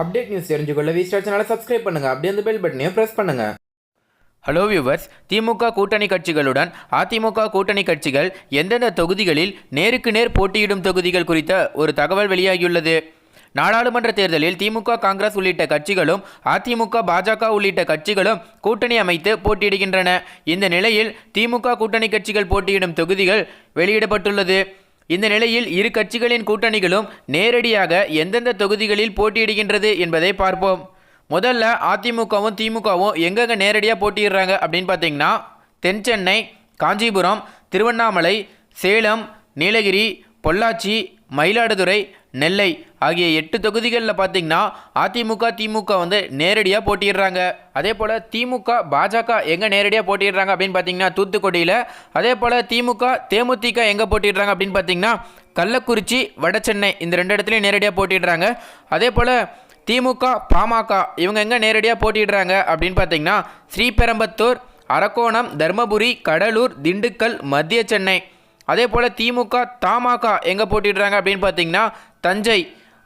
Update news தெரிஞ்சுக்கொள்ள V star சேனலை subscribe பண்ணுங்கள் அப்படியே அந்த பெல் பட்டனையும் ப்ரெஸ் பண்ணுங்கள் ஹலோ வியூவர்ஸ் திமுக கூட்டணி கட்சிகளுடன் அதிமுக கூட்டணி கட்சிகள் எந்தெந்த தொகுதிகளில் நேருக்கு நேர் போட்டியிடும் தொகுதிகள் குறித்த ஒரு தகவல் வெளியாகியுள்ளது. நாடாளுமன்ற தேர்தலில் திமுக காங்கிரஸ் உள்ளிட்ட கட்சிகளும் அதிமுக பாஜக உள்ளிட்ட கட்சிகளும் கூட்டணி அமைத்து போட்டியிடுகின்றன. இந்த நிலையில் திமுக கூட்டணி கட்சிகள் போட்டியிடும் தொகுதிகள் வெளியிடப்பட்டுள்ளது. இந்த நிலையில் இரு கட்சிகளின் கூட்டணிகளும் நேரடியாக எந்தெந்த தொகுதிகளில் போட்டியிடுகின்றது என்பதை பார்ப்போம். முதல்ல அதிமுகவும் திமுகவும் எங்கெங்க நேரடியாக போட்டியிடுறாங்க அப்படின்னு பார்த்தீங்கன்னா தென் சென்னை காஞ்சிபுரம் திருவண்ணாமலை சேலம் நீலகிரி பொள்ளாச்சி மயிலாடுதுறை நெல்லை ஆகிய எட்டு தொகுதிகளில் பார்த்தீங்கன்னா அதிமுக திமுக வந்து நேரடியாக போட்டிடுறாங்க அதே போல் திமுக பாஜக எங்கே நேரடியாக போட்டிடுறாங்க அப்படின்னு பார்த்தீங்கன்னா தூத்துக்குடியில். அதே போல் திமுக தேமுதிக எங்கே போட்டிடுறாங்க அப்படின்னு பார்த்தீங்கன்னா கள்ளக்குறிச்சி வடசென்னை இந்த ரெண்டு இடத்துலையும் நேரடியாக போட்டிடுறாங்க அதே போல் திமுக பாமக இவங்க எங்கே நேரடியாக போட்டிடுறாங்க அப்படின்னு பார்த்தீங்கன்னா ஸ்ரீபெரம்பத்தூர் அரக்கோணம் தர்மபுரி கடலூர் திண்டுக்கல் மத்திய சென்னை. அதே போல் திமுக தமாக எங்கே போட்டிடுறாங்க அப்படின்னு பார்த்தீங்கன்னா தஞ்சை.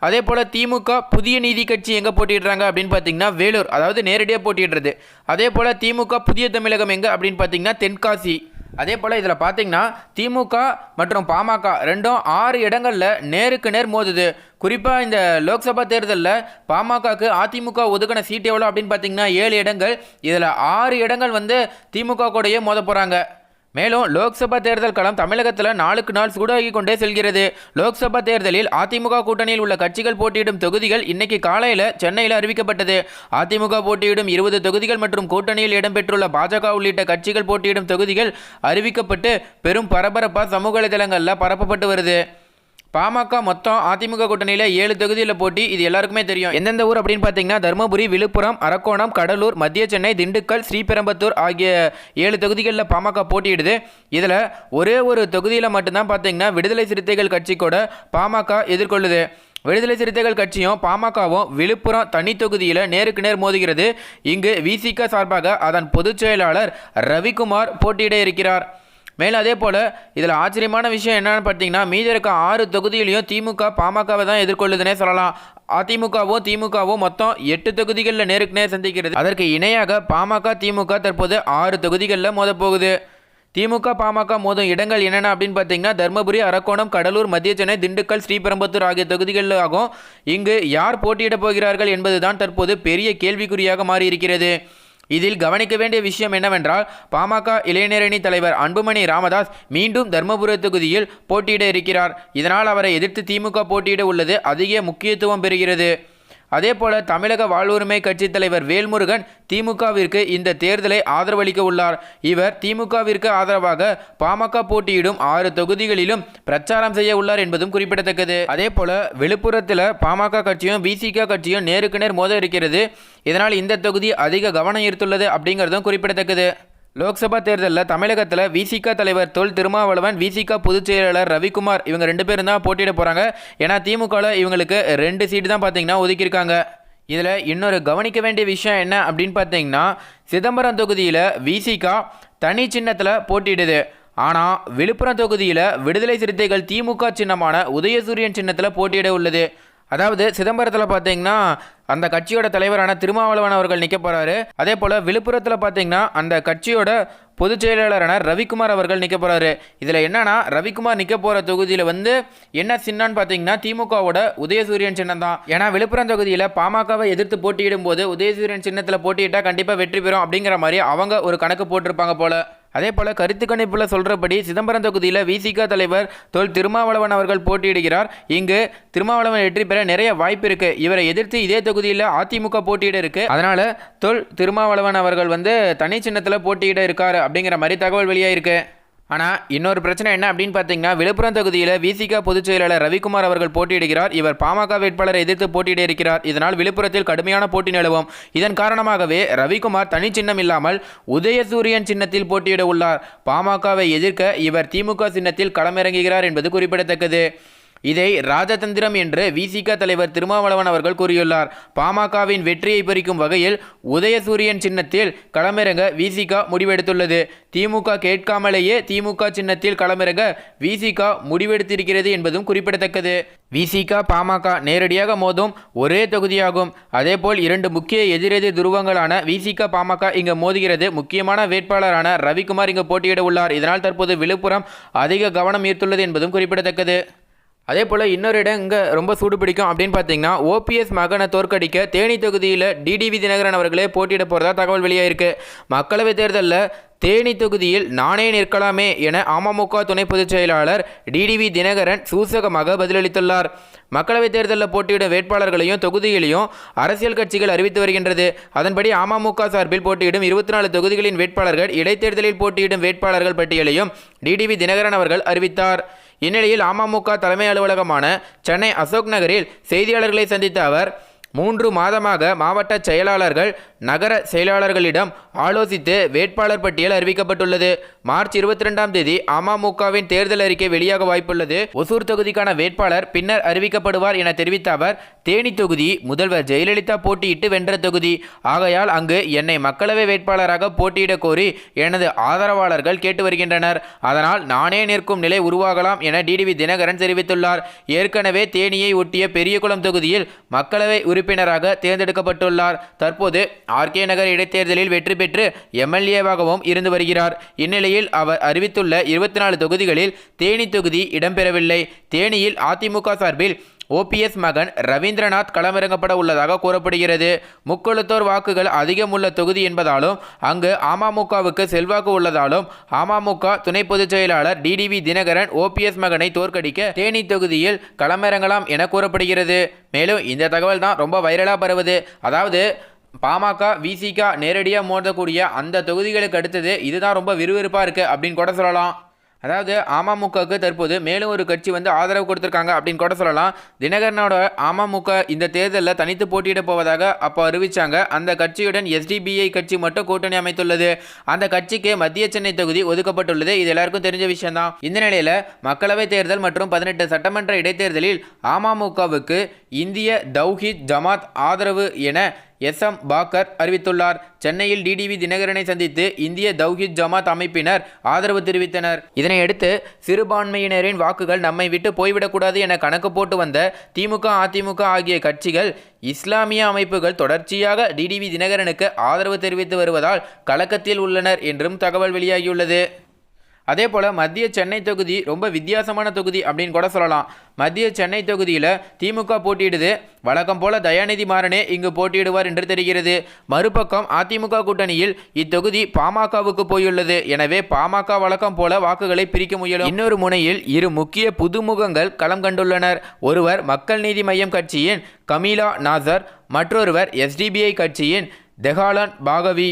அதே போல் திமுக புதிய நீதி கட்சி எங்கே போட்டிடுறாங்க அப்படின்னு பார்த்தீங்கன்னா வேலூர். அதாவது நேரடியாக போட்டிடுறது அதே போல் திமுக புதிய தமிழகம் எங்கே அப்படின்னு பார்த்தீங்கன்னா தென்காசி. அதே போல் இதில் பார்த்தீங்கன்னா திமுக மற்றும் பாமக ரெண்டும் ஆறு இடங்களில் நேருக்கு நேர் மோதுது. குறிப்பாக இந்த லோக்சபா தேர்தலில் பாமகக்கு அதிமுக ஒதுக்கின சீட் எவ்வளோ அப்படின்னு பார்த்தீங்கன்னா ஏழு இடங்கள். இதில் ஆறு இடங்கள் வந்து திமுக கூடயே மோத போகிறாங்க மேலும் லோக்சபா தேர்தல் களம் தமிழகத்தில் நாளுக்கு நாள் சூடாகி கொண்டே செல்கிறது. லோக்சபா தேர்தலில் அதிமுக கூட்டணியில் உள்ள கட்சிகள் போட்டியிடும் தொகுதிகள் இன்னைக்கு காலையில் சென்னையில் அறிவிக்கப்பட்டது. அதிமுக போட்டியிடும் இருபது தொகுதிகள் மற்றும் கூட்டணியில் இடம்பெற்றுள்ள பாஜக உள்ளிட்ட கட்சிகள் போட்டியிடும் தொகுதிகள் அறிவிக்கப்பட்டு பெரும் பரபரப்பாக சமூக வலைதளங்களில் பரப்பப்பட்டு வருது. பாமக மொத்தம் அதிமுக கூட்டணியில் ஏழு தொகுதியில் போட்டி இது எல்லாருக்குமே தெரியும். எந்தெந்த ஊர் அப்படின்னு பார்த்தீங்கன்னா தருமபுரி விழுப்புரம் அரக்கோணம் கடலூர் மத்திய சென்னை திண்டுக்கல் ஸ்ரீபெரும்பத்தூர் ஆகிய ஏழு தொகுதிகளில் பாமக போட்டியிடுது. இதில் ஒரே ஒரு தொகுதியில் மட்டும்தான் பார்த்தீங்கன்னா விடுதலை சிறுத்தைகள் கட்சி கூட பாமக எதிர்கொள்ளுது. விடுதலை சிறுத்தைகள் கட்சியும் பாமகவும் விழுப்புரம் தனி தொகுதியில் நேருக்கு நேர் மோதுகிறது. இங்கு விசிக சார்பாக அதன் பொதுச் செயலாளர் ரவிக்குமார் போட்டியிட இருக்கிறார். மேலும் அதே போல் இதில் ஆச்சரியமான விஷயம் என்னென்னு பார்த்தீங்கன்னா மீதி இருக்க ஆறு தொகுதியிலையும் திமுக பாமகவை தான் எதிர்கொள்ளுதுனே சொல்லலாம். அதிமுகவும் திமுகவும் மொத்தம் எட்டு தொகுதிகளில் நேருக்கு நேர் சந்திக்கிறது. அதற்கு இணையாக பாமக திமுக தற்போது ஆறு தொகுதிகளில் மோதப்போகுது. திமுக பாமக மோதும் இடங்கள் என்னென்ன அப்படின்னு பார்த்தீங்கன்னா தருமபுரி அரக்கோணம் கடலூர் மத்திய சென்னை திண்டுக்கல் ஸ்ரீபெரும்பத்தூர் ஆகிய தொகுதிகளில் ஆகும் இங்கு யார் போட்டியிடப் போகிறார்கள் என்பதுதான் தற்போது பெரிய கேள்விக்குறியாக மாறியிருக்கிறது. இதில் கவனிக்க வேண்டிய விஷயம் என்னவென்றால் பாமக இளைஞரணி தலைவர் அன்புமணி ராமதாஸ் மீண்டும் தர்மபுர தொகுதியில் போட்டியிட இருக்கிறார். இதனால் அவரை எதிர்த்து திமுக போட்டியிட உள்ளது அதிக முக்கியத்துவம் பெறுகிறது. அதே போல தமிழக வாழ்வுரிமை கட்சித் தலைவர் வேல்முருகன் திமுகவிற்கு இந்த தேர்தலை ஆதரவளிக்க உள்ளார். இவர் திமுகவிற்கு ஆதரவாக பாமக போட்டியிடும் ஆறு தொகுதிகளிலும் பிரச்சாரம் செய்ய உள்ளார் என்பதும் குறிப்பிடத்தக்கது. அதே போல விழுப்புரத்தில் பாமக கட்சியும் விசிக கட்சியும் நேருக்கு நேர் மோத இருக்கிறது. இதனால் இந்த தொகுதி அதிக கவனம் ஈர்த்துள்ளது அப்படிங்கிறதும் குறிப்பிடத்தக்கது. லோக்சபா தேர்தலில் தமிழகத்தில் விசிக தலைவர் தொல் திருமாவளவன் விசிக பொதுச் செயலாளர் ரவிக்குமார் இவங்க ரெண்டு பேரும் தான் போட்டியிட போகிறாங்க ஏன்னா திமுகவில் இவங்களுக்கு ரெண்டு சீட்டு தான் பார்த்தீங்கன்னா ஒதுக்கியிருக்காங்க. இதில் இன்னொரு கவனிக்க வேண்டிய விஷயம் என்ன அப்படின்னு பார்த்தீங்கன்னா சிதம்பரம் தொகுதியில் விசிகா தனி சின்னத்தில் போட்டியிடுது. ஆனால் விழுப்புரம் தொகுதியில் விடுதலை சிறுத்தைகள் திமுக சின்னமான உதயசூரியன் சின்னத்தில் போட்டியிட உள்ளது. அதாவது சிதம்பரத்தில் பார்த்தீங்கன்னா அந்த கட்சியோட தலைவரான திருமாவளவன் அவர்கள் நிற்க போகிறாரு அதே போல் விழுப்புரத்தில் பார்த்தீங்கன்னா அந்த கட்சியோட பொதுச் செயலாளரான ரவிக்குமார் அவர்கள் நிற்க போகிறாரு இதில் என்னன்னா ரவிக்குமார் நிற்க போகிற தொகுதியில் வந்து என்ன சின்னான்னு பார்த்தீங்கன்னா திமுகவோட உதயசூரியன் சின்னம் தான். ஏன்னா விழுப்புரம் தொகுதியில் பாமகவை எதிர்த்து போட்டியிடும் போது உதயசூரியன் சின்னத்தில் போட்டியிட்டால் கண்டிப்பாக வெற்றி பெறும் அப்படிங்கிற மாதிரி அவங்க ஒரு கணக்கு போட்டிருப்பாங்க போல. அதே போல கருத்து கணிப்பில் சொல்கிறபடி சிதம்பரம் தொகுதியில் விசிக தலைவர் தொல் திருமாவளவன் அவர்கள் போட்டியிடுகிறார். இங்கு திருமாவளவன் வெற்றி பெற நிறைய வாய்ப்பு இருக்கு. இவரை எதிர்த்து இதே தொகுதியில் அதிமுக போட்டியிட இருக்கு. அதனால தொல் திருமாவளவன் அவர்கள் வந்து தனி சின்னத்தில் போட்டியிட இருக்கார் அப்படிங்கிற மாதிரி தகவல் வெளியாயிருக்கு. ஆனால் இன்னொரு பிரச்சனை என்ன அப்படின்னு பார்த்தீங்கன்னா விழுப்புரம் தொகுதியில் விசிக பொதுச் செயலாளர் ரவிக்குமார் அவர்கள் போட்டியிடுகிறார். இவர் பாமக வேட்பாளரை எதிர்த்து போட்டியிட இருக்கிறார். இதனால் விழுப்புரத்தில் கடுமையான போட்டி நிலவும். இதன் காரணமாகவே ரவிக்குமார் தனி சின்னம் இல்லாமல் உதயசூரியன் சின்னத்தில் போட்டியிட உள்ளார். பாமகவை எதிர்க்க இவர் திமுக சின்னத்தில் களமிறங்குகிறார் என்பது குறிப்பிடத்தக்கது. இதை ராஜதந்திரம் என்று விசிக தலைவர் திருமாவளவன் அவர்கள் கூறியுள்ளார். பாமகவின் வெற்றியை பறிக்கும் வகையில் உதயசூரியன் சின்னத்தில் களமிறங்க விசிக முடிவெடுத்துள்ளது. திமுக கேட்காமலேயே திமுக சின்னத்தில் களமிறங்க விசிக முடிவெடுத்திருக்கிறது என்பதும் குறிப்பிடத்தக்கது. விசிக பாமக நேரடியாக மோதும் ஒரே தொகுதியாகும். அதேபோல் இரண்டு முக்கிய எதிரெதிர் துருவங்களான விசிக பாமக இங்கு மோதுகிறது. முக்கியமான வேட்பாளரான ரவிக்குமார் இங்கு போட்டியிட உள்ளார். இதனால் தற்போது விழுப்புரம் அதிக கவனம் ஈர்த்துள்ளது என்பதும் குறிப்பிடத்தக்கது. அதே போல் இன்னொரு இடம் இங்கே ரொம்ப சூடு பிடிக்கும் அப்படின்னு பார்த்தீங்கன்னா ஓபிஎஸ் மகனை தோற்கடிக்க தேனி தொகுதியில் டிடிவி தினகரன் அவர்களே போட்டியிட போகிறதா தகவல் வெளியாயிருக்கு. மக்களவைத் தேர்தலில் தேனி தொகுதியில் நானே நிற்கலாமே என அமமுக துணை பொதுச் செயலாளர் டிடிவி தினகரன் சூசகமாக பதிலளித்துள்ளார். மக்களவைத் தேர்தலில் போட்டியிடும் வேட்பாளர்களையும் தொகுதிகளையும் அரசியல் கட்சிகள் அறிவித்து வருகின்றது. அதன்படி அமமுக சார்பில் போட்டியிடும் இருபத்தி நாலு தொகுதிகளின் வேட்பாளர்கள் இடைத்தேர்தலில் போட்டியிடும் வேட்பாளர்கள் பட்டியலையும் டிடிவி தினகரன் அவர்கள் அறிவித்தார். இந்நிலையில் அமமுக தலைமை அலுவலகமான சென்னை அசோக் நகரில் செய்தியாளர்களை சந்தித்த அவர் மூன்று மாதமாக மாவட்ட செயலாளர்கள் நகர செயலாளர்களிடம் ஆலோசித்து வேட்பாளர் பட்டியல் அறிவிக்கப்பட்டுள்ளது. மார்ச் இருபத்தி ரெண்டாம் தேதி அமமுகவின் தேர்தல் அறிக்கை வெளியாக வாய்ப்புள்ளது. ஒசூர் தொகுதிக்கான வேட்பாளர் பின்னர் அறிவிக்கப்படுவார் என தெரிவித்த அவர் தேனி தொகுதி முதல்வர் ஜெயலலிதா போட்டியிட்டு வென்ற தொகுதி. ஆகையால் அங்கு என்னை மக்களவை வேட்பாளராக போட்டியிட கோரி எனது ஆதரவாளர்கள் கேட்டு வருகின்றனர். அதனால் நானே நிற்கும் நிலை உருவாகலாம் என டிடிவி தினகரன் தெரிவித்துள்ளார். ஏற்கனவே தேனியை ஒட்டிய பெரியகுளம் தொகுதியில் மக்களவை உறுப்பினராக தேர்ந்தெடுக்கப்பட்டுள்ளார். தற்போது ஆர்கே நகர் இடைத்தேர்தலில் வெற்றி பெற்று எம்எல்ஏவாகவும் இருந்து வருகிறார். இந்நிலையில் அவர் அறிவித்துள்ள இருபத்தி நாலு தொகுதிகளில் தேனி தொகுதி இடம்பெறவில்லை. தேனியில் அதிமுக சார்பில் ஓபிஎஸ் மகன் ரவீந்திரநாத் களமிறங்கப்பட உள்ளதாக கூறப்படுகிறது. முக்கொழுத்தோர் வாக்குகள் அதிகம் உள்ள தொகுதி என்பதாலும் அங்கு அமமுகவுக்கு செல்வாக்கு உள்ளதாலும் அமமுக துணை பொதுச் செயலாளர் டிடிவி தினகரன் ஓபிஎஸ் மகனை தோற்கடிக்க தேனி தொகுதியில் களமிறங்கலாம் என கூறப்படுகிறது. மேலும் இந்த தகவல் தான் ரொம்ப வைரலாக பரவுது. அதாவது பாமக விசிக நேரடியாக மோதக்கூடிய அந்த தொகுதிகளுக்கு அடுத்தது இதுதான் ரொம்ப விறுவிறுப்பாக இருக்குது அப்படின்னு கூட சொல்லலாம். அதாவது அமமுகவுக்கு தற்போது மேலும் ஒரு கட்சி வந்து ஆதரவு கொடுத்துருக்காங்க அப்படின்னு கூட சொல்லலாம். தினகரனோட அமமுக இந்த தேர்தலில் தனித்து போட்டியிட போவதாக அப்போ அறிவித்தாங்க அந்த கட்சியுடன் எஸ்டிபிஐ கட்சி மட்டும் கூட்டணி அமைத்துள்ளது. அந்த கட்சிக்கு மத்திய சென்னை தொகுதி ஒதுக்கப்பட்டுள்ளது. இது எல்லாருக்கும் தெரிஞ்ச விஷயம்தான். இந்த நிலையில் மக்களவைத் தேர்தல் மற்றும் பதினெட்டு சட்டமன்ற இடைத்தேர்தலில் அமமுகவுக்கு இந்திய தௌஹித் ஜமாத் ஆதரவு என எஸ் எம் பாக்கர் அறிவித்துள்ளார். சென்னையில் டிடிவி தினகரனை சந்தித்து இந்திய தௌஹித் ஜமாத் அமைப்பினர் ஆதரவு தெரிவித்தனர். இதனையடுத்து சிறுபான்மையினரின் வாக்குகள் நம்மை விட்டு போய்விடக்கூடாது என கணக்கு போட்டு வந்த திமுக அதிமுக ஆகிய கட்சிகள் இஸ்லாமிய அமைப்புகள் தொடர்ச்சியாக டிடிவி தினகரனுக்கு ஆதரவு தெரிவித்து வருவதால் கலக்கத்தில் உள்ளனர் என்றும் தகவல் வெளியாகியுள்ளது. அதே போல் மத்திய சென்னை தொகுதி ரொம்ப வித்தியாசமான தொகுதி அப்படின்னு கூட சொல்லலாம். மத்திய சென்னை தொகுதியில் திமுக போட்டியிடுது. வழக்கம் போல தயாநிதி மாறனே இங்கு போட்டியிடுவார் என்று தெரிகிறது. மறுபக்கம் அதிமுக கூட்டணியில் இத்தொகுதி பாமகவுக்கு போயுள்ளது. எனவே பாமக வழக்கம் போல வாக்குகளை பிரிக்க முயலும். இன்னொரு முனையில் இரு முக்கிய புதுமுகங்கள் களம் கண்டுள்ளனர். ஒருவர் மக்கள் நீதி மையம் கட்சியின் கமீலா நாசர் மற்றொருவர் எஸ்டிபிஐ கட்சியின் தெஹாலன் பாகவி.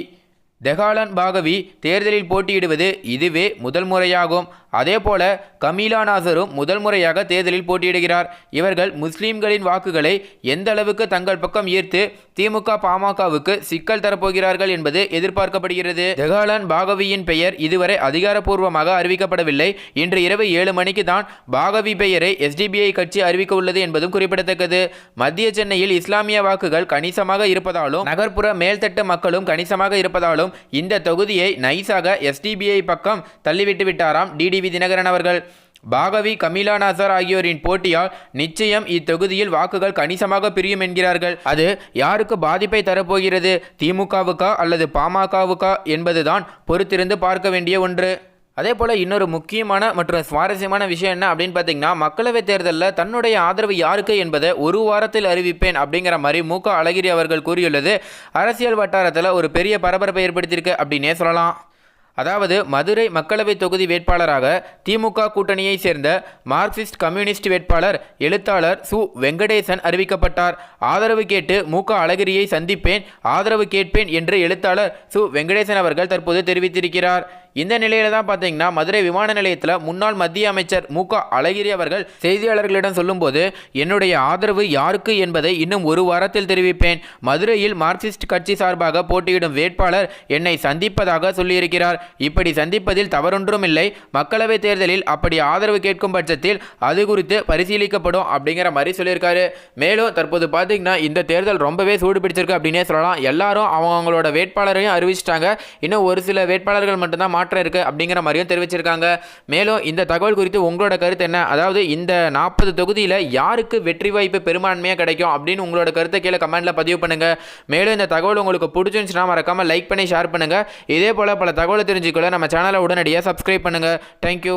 தெஹாலன் பாகவி தேர்தலில் போட்டியிடுவது இதுவே முதல் முறையாகும். அதேபோல கமீலா நாசரும் முதல் முறையாக தேர்தலில் போட்டியிடுகிறார். இவர்கள் முஸ்லீம்களின் வாக்குகளை எந்த அளவுக்கு தங்கள் பக்கம் ஈர்த்து திமுக பாமகவுக்கு சிக்கல் தரப்போகிறார்கள் என்பது எதிர்பார்க்கப்படுகிறது. தெஹாலன் பாகவியின் பெயர் இதுவரை அதிகாரப்பூர்வமாக அறிவிக்கப்படவில்லை. இன்று இரவு ஏழு மணிக்கு தான் பாகவி பெயரை எஸ்டிபிஐ கட்சி அறிவிக்க உள்ளது என்பதும் குறிப்பிடத்தக்கது. மத்திய சென்னையில் இஸ்லாமிய வாக்குகள் கணிசமாக இருப்பதாலும் நகர்ப்புற மேல்தட்டு மக்களும் கணிசமாக இருப்பதாலும் இந்த தொகுதியை நைஸாக எஸ்டிபிஐ பக்கம் தள்ளிவிட்டு விட்டாராம் டிடிவி தினகரன் அவர்கள். பாகவி கமீலா நாசர் ஆகியோரின் போட்டியால் நிச்சயம் இத்தொகுதியில் வாக்குகள் கணிசமாக பிரியும் என்கிறார்கள். அது யாருக்கு பாதிப்பை தரப்போகிறது? திமுகவுக்கா அல்லது பாமகவுக்கா என்பதுதான் பொறுத்திருந்து பார்க்க வேண்டிய ஒன்று. அதே போல் இன்னொரு முக்கியமான மற்றும் சுவாரஸ்யமான விஷயம் என்ன அப்படின்னு பார்த்தீங்கன்னா மக்களவைத் தேர்தலில் தன்னுடைய ஆதரவு யாருக்கு என்பதை ஒரு வாரத்தில் அறிவிப்பேன் அப்படிங்கிற மாதிரி மு. க. அழகிரி அவர்கள் கூறியுள்ளது. அரசியல் வட்டாரத்தில் ஒரு பெரிய பரபரப்பை ஏற்படுத்தியிருக்கு அப்படின்னே சொல்லலாம். அதாவது மதுரை மக்களவை தொகுதி வேட்பாளராக திமுக கூட்டணியைச் சேர்ந்த மார்க்சிஸ்ட் கம்யூனிஸ்ட் வேட்பாளர் எழுத்தாளர் சு. வெங்கடேசன் அறிவிக்கப்பட்டார். ஆதரவு கேட்டு மு. க. அழகிரியை சந்திப்பேன் ஆதரவு கேட்பேன் என்று எழுத்தாளர் சு. வெங்கடேசன் அவர்கள் தற்போது தெரிவித்திருக்கிறார். இந்த நிலையில தான் பார்த்தீங்கன்னா மதுரை விமான நிலையத்தில் முன்னாள் மத்திய அமைச்சர் மு க. அழகிரி அவர்கள் செய்தியாளர்களிடம் சொல்லும்போது என்னுடைய ஆதரவு யாருக்கு என்பதை இன்னும் ஒரு வாரத்தில் தெரிவிப்பேன். மதுரையில் மார்க்சிஸ்ட் கட்சி சார்பாக போட்டியிடும் வேட்பாளர் என்னை சந்திப்பதாக சொல்லியிருக்கிறார். இப்படி சந்திப்பதில் தவறொன்றும் இல்லை மக்களவைத் தேர்தலில் அப்படி ஆதரவு கேட்கும் பட்சத்தில் அது குறித்து பரிசீலிக்கப்படும் அப்படிங்கிற மாதிரி சொல்லியிருக்காரு. மேலும் தற்போது பார்த்தீங்கன்னா இந்த தேர்தல் ரொம்பவே சூடு பிடிச்சிருக்கு அப்படின்னே சொல்லலாம். எல்லாரும் அவங்களோட வேட்பாளரையும் அறிவிச்சிட்டாங்க. இன்னும் ஒரு சில வேட்பாளர்கள் மட்டும்தான் மாற்றம் இருக்குது அப்படிங்கிற மாதிரியும் தெரிவிச்சிருக்காங்க. மேலும் இந்த தகவல் குறித்து உங்களோட கருத்து என்ன? அதாவது இந்த நாற்பது தொகுதியில் யாருக்கு வெற்றி வாய்ப்பு பெரும்பான்மையாக கிடைக்கும் அப்படின்னு உங்களோட கருத்தை கீழே கமெண்ட்டில் பதிவு பண்ணுங்கள் மேலும் இந்த தகவல் உங்களுக்கு பிடிச்சிருந்துச்சுன்னா மறக்காமல் லைக் பண்ணி ஷேர் பண்ணுங்கள் இதே போல் பல தகவலை தெரிஞ்சுக்கொள்ள நம்ம சேனலை உடனடியாக சப்ஸ்கிரைப் பண்ணுங்கள் தேங்க்யூ